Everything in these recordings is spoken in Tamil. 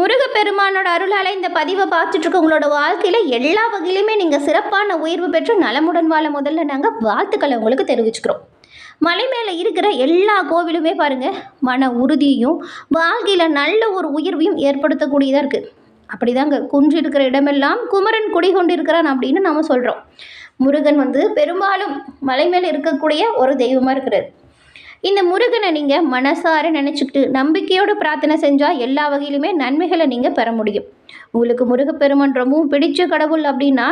முருகப்பெருமானோட அருளால் இந்த பதிவை பார்த்துட்ருக்க உங்களோட வாழ்க்கையில் எல்லா வகையிலுமே நீங்கள் சிறப்பான உயர்வு பெற்று நலமுடன் வாழ முதல்ல நாங்கள் வாழ்த்துக்களை உங்களுக்கு தெரிவிச்சுக்கிறோம். மலை மேலே இருக்கிற எல்லா கோவிலுமே பாருங்கள் மன உறுதியும் வாழ்க்கையில் நல்ல ஒரு உயர்வையும் ஏற்படுத்தக்கூடியதாக இருக்குது அப்படிதாங்க குன்று இருக்கிற இடமெல்லாம் குமரன் குடிகொண்டு இருக்கிறான் அப்படின்னு நாம் சொல்கிறோம் முருகன் வந்து பெரும்பாலும் மலை மேலே இருக்கக்கூடிய ஒரு தெய்வமாக இருக்கிறார். இந்த முருகனை நீங்கள் மனசார நினச்சிக்கிட்டு நம்பிக்கையோடு பிரார்த்தனை செஞ்சால் எல்லா வகையிலுமே நன்மைகளை நீங்கள் பெற முடியும். உங்களுக்கு முருகப்பெருமான் ரொம்பவும் பிடிச்ச கடவுள் அப்படின்னா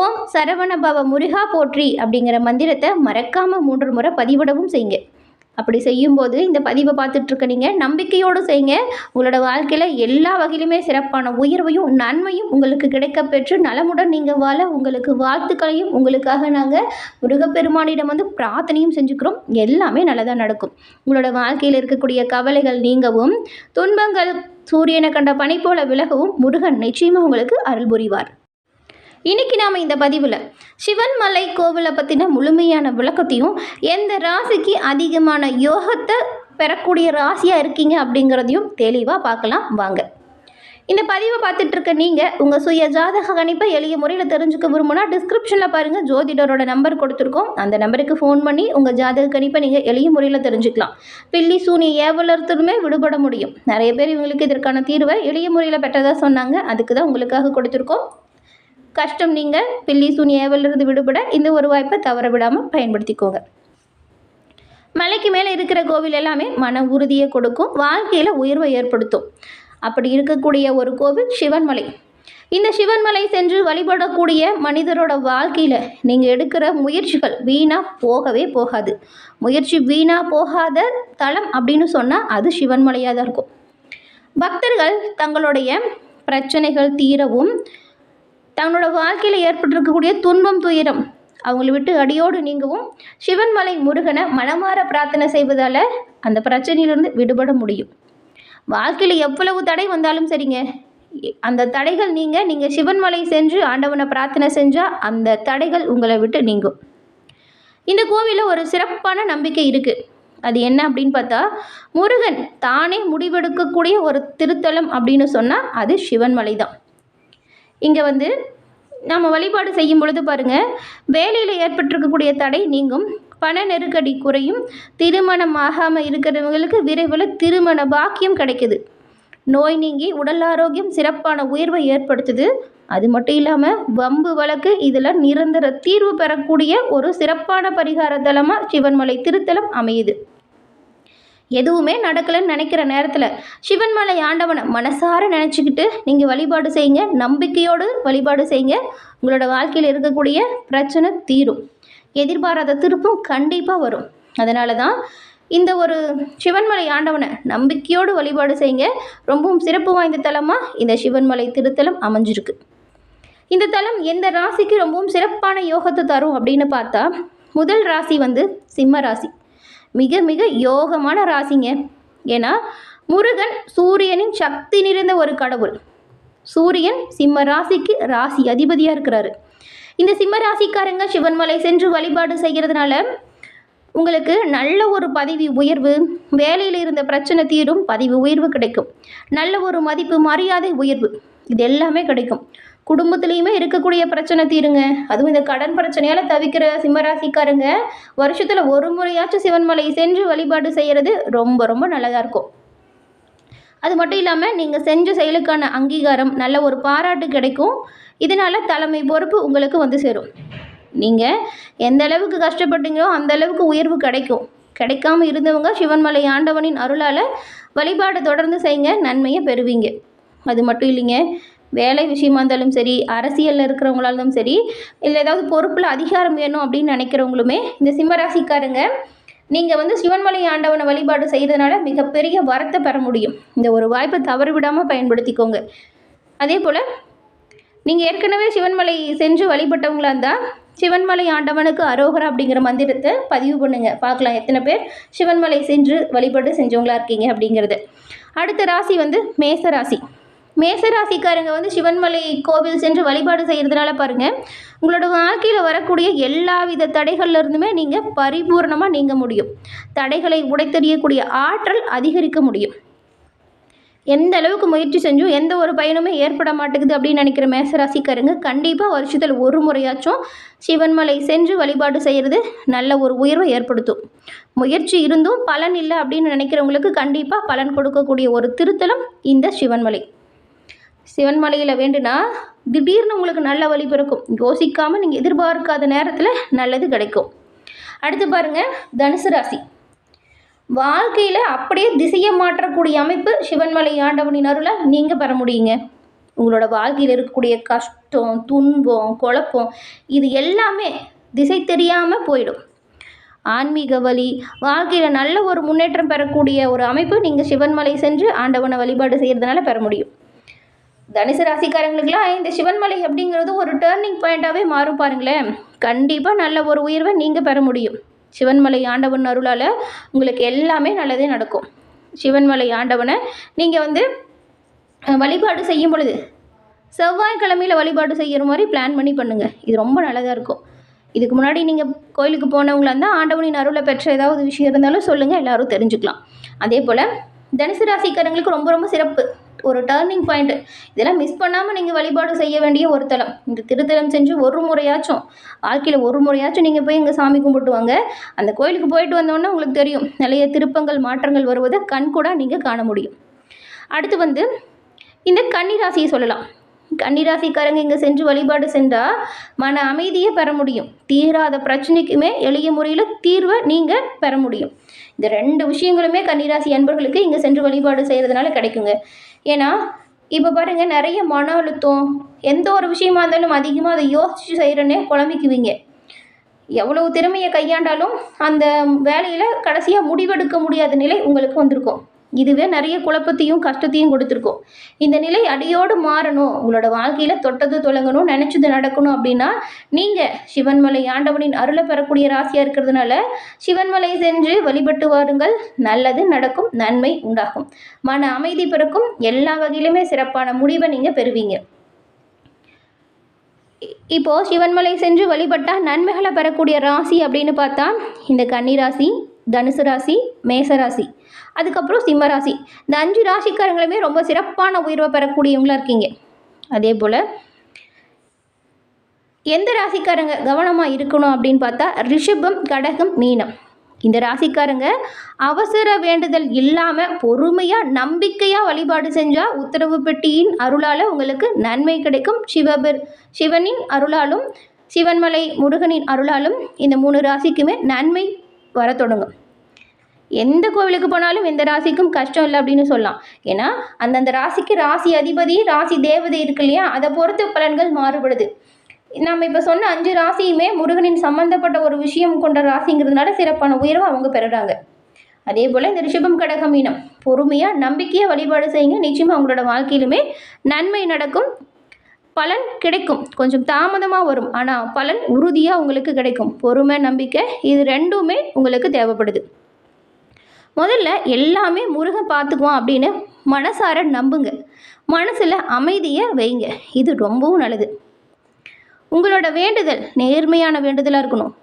ஓம் சரவண பவ முருகா போற்றி அப்படிங்கிற மந்திரத்தை மறக்காமல் மூன்று முறை பதிவிடவும் செய்யுங்க. அப்படி செய்யும்போது இந்த பதிவை பார்த்துட்ருக்க நீங்கள் நம்பிக்கையோடு செய்யுங்க. உங்களோட வாழ்க்கையில் எல்லா வகையிலுமே சிறப்பான உயர்வையும் நன்மையும் உங்களுக்கு கிடைக்க பெற்று நலமுடன் நீங்கள் வாழ உங்களுக்கு வாழ்த்துக்களையும் உங்களுக்காக நாங்கள் முருகப்பெருமானிடம் வந்து பிரார்த்தனையும் செஞ்சுக்கிறோம். எல்லாமே நல்லதாக நடக்கும். உங்களோட வாழ்க்கையில் இருக்கக்கூடிய கவலைகள் நீங்கவும் துன்பங்கள் சூரியனை கண்ட பனி போல விலகவும் முருகன் நிச்சயமாக உங்களுக்கு அருள் புரிவார். இன்னைக்கு நாம் இந்த பதிவில் சிவன்மலை கோவிலை பற்றின முழுமையான விளக்கத்தையும் எந்த ராசிக்கு அதிகமான யோகத்தை பெறக்கூடிய ராசியாக இருக்கீங்க அப்படிங்கிறதையும் தெளிவாக பார்க்கலாம். வாங்க. இந்த பதிவை பார்த்துட்ருக்க நீங்கள் உங்கள் சுய ஜாதக கணிப்பை எளிய முறையில் தெரிஞ்சுக்க விரும்புனா டிஸ்கிரிப்ஷனில் பாருங்கள் ஜோதிடரோட நம்பர் கொடுத்துருக்கோம். அந்த நம்பருக்கு ஃபோன் பண்ணி உங்கள் ஜாதக கணிப்பை நீங்கள் எளிய முறையில் தெரிஞ்சுக்கலாம். பில்லி சூனிய ஏவலத்துமே விடுபட முடியும். நிறைய பேர் இவங்களுக்கு இதற்கான தீர்வை எளிய முறையில் பெற்றதாக சொன்னாங்க. அதுக்கு தான் உங்களுக்காக கொடுத்துருக்கோம். கஷ்டம் நீங்கள் பில்லி சூனிய ஏவலிருந்து விடுபட இந்த ஒரு வாய்ப்பை தவற விடாமல் பயன்படுத்திக்கோங்க. மலைக்கு மேலே இருக்கிற கோவில் எல்லாமே மன உறுதியை கொடுக்கும் வாழ்க்கையில் உயர்வை ஏற்படுத்தும். அப்படி இருக்கக்கூடிய ஒரு கோவில் சிவன்மலை. இந்த சிவன்மலை சென்று வழிபடக்கூடிய மனிதரோட வாழ்க்கையில் நீங்கள் எடுக்கிற முயற்சிகள் வீணாக போகவே போகாது. முயற்சி வீணாக போகாத தலம் அப்படின்னு சொன்னால் அது சிவன்மலையாக தான் இருக்கும். பக்தர்கள் தங்களுடைய பிரச்சனைகள் தீரவும் தங்களோட வாழ்க்கையில் ஏற்பட்டிருக்கக்கூடிய துன்பம் துயரம் அவங்கள விட்டு அடியோடு நீங்கவும் சிவன்மலை முருகனை மனமாற பிரார்த்தனை செய்வதால் அந்த பிரச்சனையிலிருந்து விடுபட முடியும். வாழ்க்கையில் எவ்வளவு தடை வந்தாலும் சரிங்க. அந்த தடைகள் நீங்கள் நீங்கள் சிவன்மலை சென்று ஆண்டவனை பிரார்த்தனை செஞ்சால் அந்த தடைகள் உங்களை விட்டு நீங்கும். இந்த கோவிலில் ஒரு சிறப்பான நம்பிக்கை இருக்குது அது என்ன அப்படின்னு பார்த்தா முருகன் தானே முடிவெடுக்கக்கூடிய ஒரு திருத்தலம் அப்படின்னு சொன்னால் அது சிவன்மலை தான். இங்கே வந்து நம்ம வழிபாடு செய்யும் பொழுது பாருங்கள் வேலையில் ஏற்பட்டிருக்கக்கூடிய தடை நீங்கும். பண நெருக்கடி குறையும். திருமணம் ஆகாமல் இருக்கிறவங்களுக்கு விரைவில் திருமண பாக்கியம் கிடைக்குது. நோய் நீங்கி உடல் ஆரோக்கியம் சிறப்பான உயர்வை ஏற்படுத்துது. அது மட்டும் இல்லாமல் வம்பு வழக்கு இதில் நிரந்தர தீர்வு பெறக்கூடிய ஒரு சிறப்பான பரிகார தலமாக சிவன்மலை திருத்தலம் அமையுது. எதுவுமே நடக்கலைன்னு நினைக்கிற நேரத்தில் சிவன்மலை ஆண்டவனை மனசார நினச்சிக்கிட்டு நீங்கள் வழிபாடு செய்யுங்க நம்பிக்கையோடு வழிபாடு செய்யுங்க. உங்களோட வாழ்க்கையில் இருக்கக்கூடிய பிரச்சனை தீரும். எதிர்பாராத திருப்பம் கண்டிப்பாக வரும். அதனால தான் இந்த ஒரு சிவன்மலை ஆண்டவனை நம்பிக்கையோடு வழிபாடு செய்யுங்க. ரொம்பவும் சிறப்பு வாய்ந்த தலமாக இந்த சிவன்மலை திருத்தலம் அமைஞ்சிருக்கு. இந்த தலம் எந்த ராசிக்கு ரொம்பவும் சிறப்பான யோகத்தை தரும் அப்படின்னு பார்த்தா முதல் ராசி வந்து சிம்ம ராசி. மிக மிக யோகமான ராசிங்க. ஏன்னா முருகன் சூரியனின் சக்தி நிறைந்த ஒரு கடவுள். சூரியன் சிம்ம ராசிக்கு ராசி அதிபதியாக இருக்கிறாரு. இந்த சிம்ம ராசிக்காரங்க சிவன்மலை சென்று வழிபாடு செய்கிறதுனால உங்களுக்கு நல்ல ஒரு பதவி உயர்வு வேலையில் இருந்த பிரச்சனை தீரும் பதவி உயர்வு கிடைக்கும். நல்ல ஒரு மதிப்பு மரியாதை உயர்வு இது எல்லாமே கிடைக்கும். குடும்பத்துலேயுமே இருக்கக்கூடிய பிரச்சனை தீருங்க. அதுவும் இந்த கடன் பிரச்சனையால் தவிக்கிற சிம்மராசிக்காரங்க வருஷத்தில் ஒரு முறையாச்சும் சிவன்மலை சென்று வழிபாடு செய்கிறது ரொம்ப ரொம்ப நல்லதாக இருக்கும். அது மட்டும் இல்லாமல் நீங்கள் செஞ்ச செயலுக்கான அங்கீகாரம் நல்ல ஒரு பாராட்டு கிடைக்கும். இதனால் தலைமை பொறுப்பு உங்களுக்கு வந்து சேரும். நீங்கள் எந்த அளவுக்கு கஷ்டப்பட்டீங்களோ அந்த அளவுக்கு உயர்வு கிடைக்கும். கிடைக்காம இருந்தவங்க சிவன்மலை ஆண்டவனின் அருளால் வழிபாடு தொடர்ந்து செய்யுங்க நன்மையை பெறுவீங்க. அது மட்டும் இல்லைங்க வேலை விஷயமா இருந்தாலும் சரி அரசியலில் இருக்கிறவங்களாலும் சரி இல்லை ஏதாவது பொறுப்பில் அதிகாரம் வேணும் அப்படின்னு நினைக்கிறவங்களுமே இந்த சிம்மராசிக்காரங்க நீங்கள் வந்து சிவன்மலை ஆண்டவனை வழிபாடு செய்கிறதுனால மிகப்பெரிய வரத்தை பெற முடியும். இந்த ஒரு வாய்ப்பை தவறு விடாமல் பயன்படுத்திக்கோங்க. அதே போல் நீங்கள் ஏற்கனவே சிவன்மலை சென்று வழிபட்டவங்களா இருந்தால் சிவன்மலை ஆண்டவனுக்கு அரோகரா அப்படிங்கிற மந்திரத்தை பதிவு பண்ணுங்கள் பார்க்கலாம் எத்தனை பேர் சிவன்மலை சென்று வழிபாடு செஞ்சவங்களா இருக்கீங்க அப்படிங்கிறது. அடுத்த ராசி வந்து மேச ராசி மேச ராசிக்காரங்க வந்து சிவன்மலை கோவில் சென்று வழிபாடு செய்கிறதுனால பாருங்கள் உங்களோட வாழ்க்கையில் வரக்கூடிய எல்லா வித தடைகள்லேருந்துமே நீங்கள் பரிபூர்ணமாக நீங்க முடியும். தடைகளை உடைத்தெறியக்கூடிய ஆற்றல் அதிகரிக்க முடியும். எந்த அளவுக்கு முயற்சி செஞ்சும் எந்த ஒரு பயனுமே ஏற்பட மாட்டேங்குது அப்படின்னு நினைக்கிற மேசராசிக்காரங்க கண்டிப்பாக வருஷத்தில் ஒரு முறையாச்சும் சிவன்மலை சென்று வழிபாடு செய்கிறது நல்ல ஒரு உயர்வை ஏற்படுத்தும். முயற்சி இருந்தும் பலன் இல்லை அப்படின்னு நினைக்கிறவங்களுக்கு கண்டிப்பாக பலன் கொடுக்கக்கூடிய ஒரு திருத்தலம் இந்த சிவன்மலை. சிவன்மலையில் வேண்டுனா திடீர்னு உங்களுக்கு நல்ல வழி பிறக்கும். யோசிக்காமல் நீங்கள் எதிர்பார்க்காத நேரத்தில் நல்லது கிடைக்கும். அடுத்து பாருங்கள் தனுசு ராசி. வாழ்க்கையில் அப்படியே திசையை மாற்றக்கூடிய அமைப்பு சிவன்மலை ஆண்டவனின் அருளை நீங்கள் பெற முடியுங்க. உங்களோட வாழ்க்கையில் இருக்கக்கூடிய கஷ்டம் துன்பம் குழப்பம் இது எல்லாமே திசை தெரியாமல் போயிடும். ஆன்மீக வழி வாழ்க்கையில் நல்ல ஒரு முன்னேற்றம் பெறக்கூடிய ஒரு அமைப்பு நீங்கள் சிவன்மலை சென்று ஆண்டவனை வழிபாடு செய்கிறதுனால பெற முடியும். தனுசு ராசிக்காரங்களுக்குலாம் இந்த சிவன்மலை அப்படிங்கிறது ஒரு டேர்னிங் பாயிண்ட்டாகவே மாறும் பாருங்களேன். கண்டிப்பாக நல்ல ஒரு உயர்வை நீங்கள் பெற முடியும். சிவன்மலை ஆண்டவன் அருளால் உங்களுக்கு எல்லாமே நல்லதே நடக்கும். சிவன்மலை ஆண்டவனை நீங்கள் வந்து வழிபாடு செய்யும் பொழுது செவ்வாய்க்கிழமையில் வழிபாடு செய்கிற மாதிரி பிளான் பண்ணி பண்ணுங்கள் இது ரொம்ப நல்லதாக இருக்கும். இதுக்கு முன்னாடி நீங்கள் கோயிலுக்கு போனவங்களா இருந்தால் ஆண்டவனின் அருளை பெற்ற ஏதாவது விஷயம் இருந்தாலும் சொல்லுங்கள் எல்லோரும் தெரிஞ்சுக்கலாம். அதே போல் தனுசு ராசிக்காரங்களுக்கு ரொம்ப ரொம்ப சிறப்பு. ஒரு டேர்னிங் பாயிண்ட் இதெல்லாம் மிஸ் பண்ணாமல் நீங்கள் வழிபாடு செய்ய வேண்டிய ஒரு தலம். இந்த திருத்தலம் செஞ்சு ஒரு முறையாச்சும் வாழ்க்கையில் ஒரு முறையாச்சும் நீங்கள் போய் இங்கே சாமி கும்பிட்டு வாங்க. அந்த கோயிலுக்கு போயிட்டு வந்தோன்னே உங்களுக்கு தெரியும் நிறைய திருப்பங்கள் மாற்றங்கள் வருவதை கண் கூட நீங்கள் காண முடியும். அடுத்து வந்து இந்த கன்னிராசியை சொல்லலாம். கன்னிராசிக்காரங்க இங்கே சென்று வழிபாடு செஞ்சால் மன அமைதியை பெற முடியும். தீராத பிரச்சனைக்குமே எளிய முறையில் தீர்வை நீங்கள் பெற முடியும். இந்த ரெண்டு விஷயங்களுமே கன்னிராசி அன்பர்களுக்கு இங்கே சென்று வழிபாடு செய்கிறதுனால கிடைக்குங்க. ஏன்னா இப்போ பாருங்கள் நிறைய மன அழுத்தம் எந்த ஒரு விஷயமா இருந்தாலும் அதிகமாக அதை யோசித்து செய்கிறனே குழம்பிக்குவீங்க எவ்வளவு திறமையை கையாண்டாலும் அந்த வேலையில் கடைசியாக முடிவெடுக்க முடியாத நிலை உங்களுக்கு வந்திருக்கும். இதுவே நிறைய குழப்பத்தையும் கஷ்டத்தையும் கொடுத்துருக்கும். இந்த நிலை அடியோடு மாறணும். உங்களோட வாழ்க்கையில் தொட்டது தொடங்கணும் நினச்சது நடக்கணும் அப்படின்னா நீங்கள் சிவன்மலை ஆண்டவனின் அருளை பெறக்கூடிய ராசியாக இருக்கிறதுனால சிவன்மலை சென்று வழிபட்டு வாருங்கள். நல்லது நடக்கும் நன்மை உண்டாகும். மன அமைதி பிறக்கும். எல்லா வகையிலுமே சிறப்பான முடிவை நீங்கள் பெறுவீங்க. இப்போ சிவன்மலை சென்று வழிபட்டால் நன்மைகளை பெறக்கூடிய ராசி அப்படின்னு பார்த்தா இந்த கன்னிராசி தனுசு ராசி மேசராசி. அதுக்கப்புறம் சிம்மராசி. இந்த அஞ்சு ராசிக்காரங்களுமே ரொம்ப சிறப்பான உயர்வை பெறக்கூடியவங்களா இருக்கீங்க. அதே போல் எந்த ராசிக்காரங்க கவனமாக இருக்கணும் அப்படின்னு பார்த்தா ரிஷபம் கடகம் மீனம். இந்த ராசிக்காரங்க அவசர வேண்டுதல் இல்லாமல் பொறுமையாக நம்பிக்கையாக வழிபாடு செஞ்சால் உத்தரவு பெட்டியின் அருளால் உங்களுக்கு நன்மை கிடைக்கும். சிவபெர் சிவனின் அருளாலும் சிவன்மலை முருகனின் அருளாலும் இந்த மூணு ராசிக்குமே நன்மை வர தொடங்கும். எந்த கோவிலுக்கு போனாலும் எந்த ராசிக்கும் கஷ்டம் இல்லை அப்படின்னு சொல்லலாம். ஏன்னா அந்தந்த ராசிக்கு ராசி அதிபதி ராசி தேவதை இருக்கு இல்லையா? அதை பொறுத்து பலன்கள் மாறுபடுது. நம்ம இப்போ சொன்ன அஞ்சு ராசியுமே முருகனின் சம்பந்தப்பட்ட ஒரு விஷயம் கொண்ட ராசிங்கிறதுனால சிறப்பான உயர்வை அவங்க பெறுறாங்க. அதே போல் இந்த ரிஷபம் கடக மீனம். பொறுமையாக நம்பிக்கையாக வழிபாடு செய்யுங்க. நிச்சயமாக அவங்களோட வாழ்க்கையிலுமே நன்மை நடக்கும். பலன் கிடைக்கும். கொஞ்சம் தாமதமாக வரும். ஆனால் பலன் உறுதியாக உங்களுக்கு கிடைக்கும். பொறுமை நம்பிக்கை இது ரெண்டுமே உங்களுக்கு தேவைப்படுது. முதல்ல எல்லாமே முருகன் பார்த்துக்குவான் அப்படின்னு மனசார நம்புங்க. மனசில் அமைதியை வைங்க. இது ரொம்பவும் நல்லது. உங்களோட வேண்டுதல் நேர்மையான வேண்டுதலாக இருக்கணும்.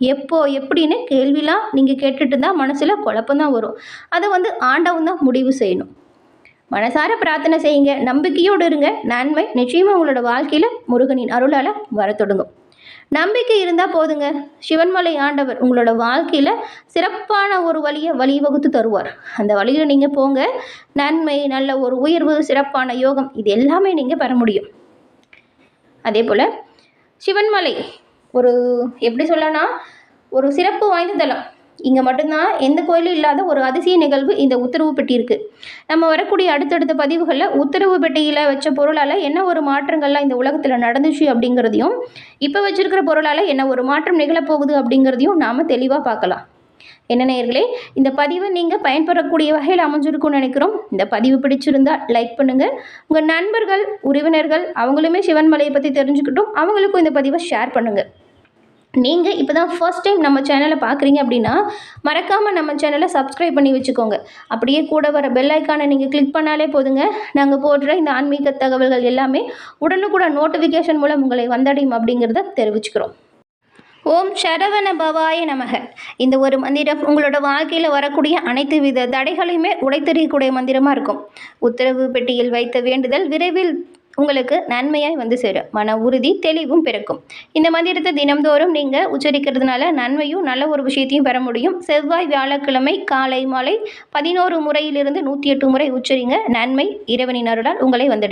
எப்போ எப்படின்னு கேள்விலாம் நீங்கள் கேட்டுட்டு தான் மனசில் குழப்பம்தான் வரும். அதை வந்து ஆண்டவன் தான் முடிவு செய்யணும். மனசார பிரார்த்தனை செய்யுங்க. நம்பிக்கையோடு இருங்க. நன்மை நிச்சயமாக உங்களோட வாழ்க்கையில் முருகனின் அருளால் வர தொடங்கும் நம்பிக்கை இருந்தால் போதுங்க. சிவன்மலை ஆண்டவர் உங்களோட வாழ்க்கையில் சிறப்பான ஒரு வழியை வழிவகுத்து தருவார். அந்த வழியில் நீங்கள் போங்க. நன்மை நல்ல ஒரு உயர்வு சிறப்பான யோகம் இது எல்லாமே நீங்கள் பெற முடியும். அதே போல் சிவன்மலை ஒரு எப்படி சொல்லனா ஒரு சிறப்பு வாய்ந்த தலம். இங்கே மட்டும்தான் எந்த கோயிலும் இல்லாத ஒரு அதிசய நிகழ்வு இந்த உத்தரவு பெட்டி இருக்குது நம்ம வரக்கூடிய அடுத்தடுத்த பதிவுகளில் உத்தரவு பெட்டியில் வச்ச பொருளால் என்ன ஒரு மாற்றங்கள்லாம் இந்த உலகத்தில் நடந்துச்சு அப்படிங்கிறதையும் இப்போ வச்சுருக்கிற பொருளால் என்ன ஒரு மாற்றம் நிகழப்போகுது அப்படிங்கிறதையும் நாம் தெளிவாக பார்க்கலாம். என்ன நேர்களே இந்த பதிவை நீங்கள் பயன்பெறக்கூடிய வகையில் அமைஞ்சிருக்கும்னு நினைக்கிறோம். இந்த பதிவு பிடிச்சிருந்தா லைக் பண்ணுங்கள் உங்கள் நண்பர்கள் உறவினர்கள் அவங்களுமே சிவன்மலையை பற்றி தெரிஞ்சுக்கிட்டும் அவங்களுக்கும் இந்த பதிவை ஷேர் பண்ணுங்கள் நீங்கள் இப்போ தான் ஃபர்ஸ்ட் டைம் நம்ம சேனலை பார்க்குறீங்க அப்படின்னா மறக்காமல் நம்ம சேனலை சப்ஸ்கிரைப் பண்ணி வச்சுக்கோங்க. அப்படியே கூட வர பெல் ஐக்கானை நீங்கள் கிளிக் பண்ணாலே போதுங்க. நாங்கள் போடுற இந்த ஆன்மீக தகவல்கள் எல்லாமே உடனுக்குடன் நோட்டிஃபிகேஷன் மூலம் உங்களை வந்தடையும் அப்படிங்கிறத தெரிவிச்சுக்கிறோம். ஓம் சரவண பவாய நமக. இந்த ஒரு மந்திரம் உங்களோட வாழ்க்கையில் வரக்கூடிய அனைத்து வித தடைகளையுமே உடைத்தெறியக்கூடிய மந்திரமாக இருக்கும். உத்தரவு பெட்டியில் வைத்த வேண்டுதல் விரைவில் உங்களுக்கு நன்மையாய் வந்து சேரும். மன உறுதி தெளிவும் பிறக்கும். இந்த மந்திரத்தை தினம்தோறும் நீங்கள் உச்சரிக்கிறதுனால நன்மையும் நல்ல ஒரு விஷயத்தையும் பெற முடியும். செவ்வாய் வியாழக்கிழமை காலை மாலை பதினோரு முறையிலிருந்து நூற்றி எட்டு முறை உச்சரிங்க. நன்மை இறைவனின் அருளால் உங்களை வந்தடையும்.